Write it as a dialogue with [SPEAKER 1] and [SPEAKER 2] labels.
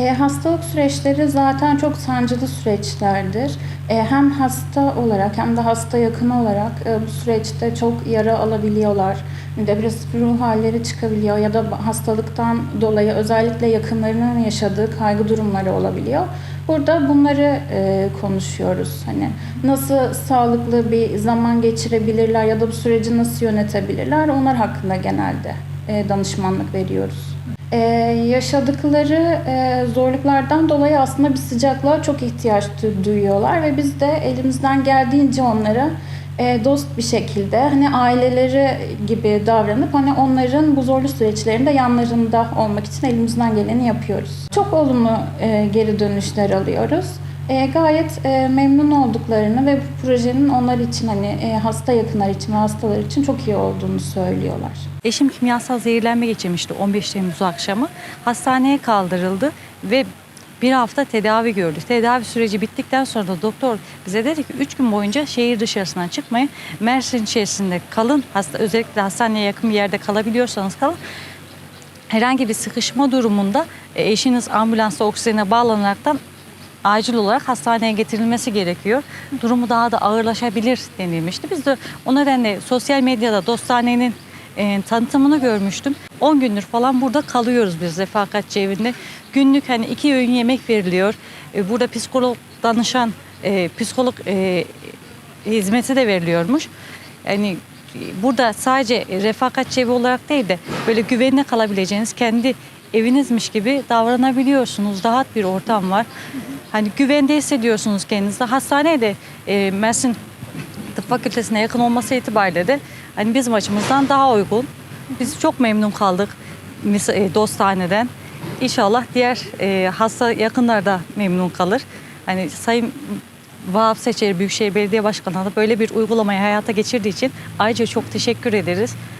[SPEAKER 1] E, hastalık süreçleri zaten çok sancılı süreçlerdir. E, hem hasta olarak hem de hasta yakını olarak e, bu süreçte çok yara alabiliyorlar. Depresif ruh halleri çıkabiliyor ya da hastalıktan dolayı özellikle yakınlarının yaşadığı kaygı durumları olabiliyor. Burada bunları e, konuşuyoruz. Hani nasıl sağlıklı bir zaman geçirebilirler ya da bu süreci nasıl yönetebilirler onlar hakkında genelde e, danışmanlık veriyoruz. Ee, yaşadıkları e, zorluklardan dolayı aslında bir sıcaklığa çok ihtiyaç du- duyuyorlar ve biz de elimizden geldiğince onlara e, dost bir şekilde hani aileleri gibi davranıp hani onların bu zorlu süreçlerinde yanlarında olmak için elimizden geleni yapıyoruz. Çok olumlu e, geri dönüşler alıyoruz. E, gayet e, memnun olduklarını ve bu projenin onlar için hani e, hasta yakınlar için ve hastalar için çok iyi olduğunu söylüyorlar.
[SPEAKER 2] Eşim kimyasal zehirlenme geçirmişti 15 Temmuz akşamı. Hastaneye kaldırıldı ve bir hafta tedavi gördü. Tedavi süreci bittikten sonra da doktor bize dedi ki 3 gün boyunca şehir dışarısına çıkmayın. Mersin içerisinde kalın. Hasta, özellikle hastaneye yakın bir yerde kalabiliyorsanız kalın. Herhangi bir sıkışma durumunda e, eşiniz ambulansa oksijene bağlanaraktan acil olarak hastaneye getirilmesi gerekiyor. Durumu daha da ağırlaşabilir denilmişti. Biz de o nedenle sosyal medyada dostanenin e, tanıtımını görmüştüm. 10 gündür falan burada kalıyoruz biz refakatçi evinde. Günlük hani iki öğün yemek veriliyor. E, burada psikolog danışan, e, psikolog e, hizmeti de veriliyormuş. Yani e, burada sadece refakatçi evi olarak değil de böyle güvenine kalabileceğiniz kendi evinizmiş gibi davranabiliyorsunuz. Rahat bir ortam var. Hani güvende hissediyorsunuz kendinizi. Hastaneye de e, Mersin Tıp Fakültesine yakın olması itibariyle de hani bizim açımızdan daha uygun. Biz çok memnun kaldık e, Dostane'den. İnşallah diğer e, hasta yakınlar da memnun kalır. Hani Sayın Vahap Seçer Büyükşehir Belediye Başkanı da böyle bir uygulamayı hayata geçirdiği için ayrıca çok teşekkür ederiz.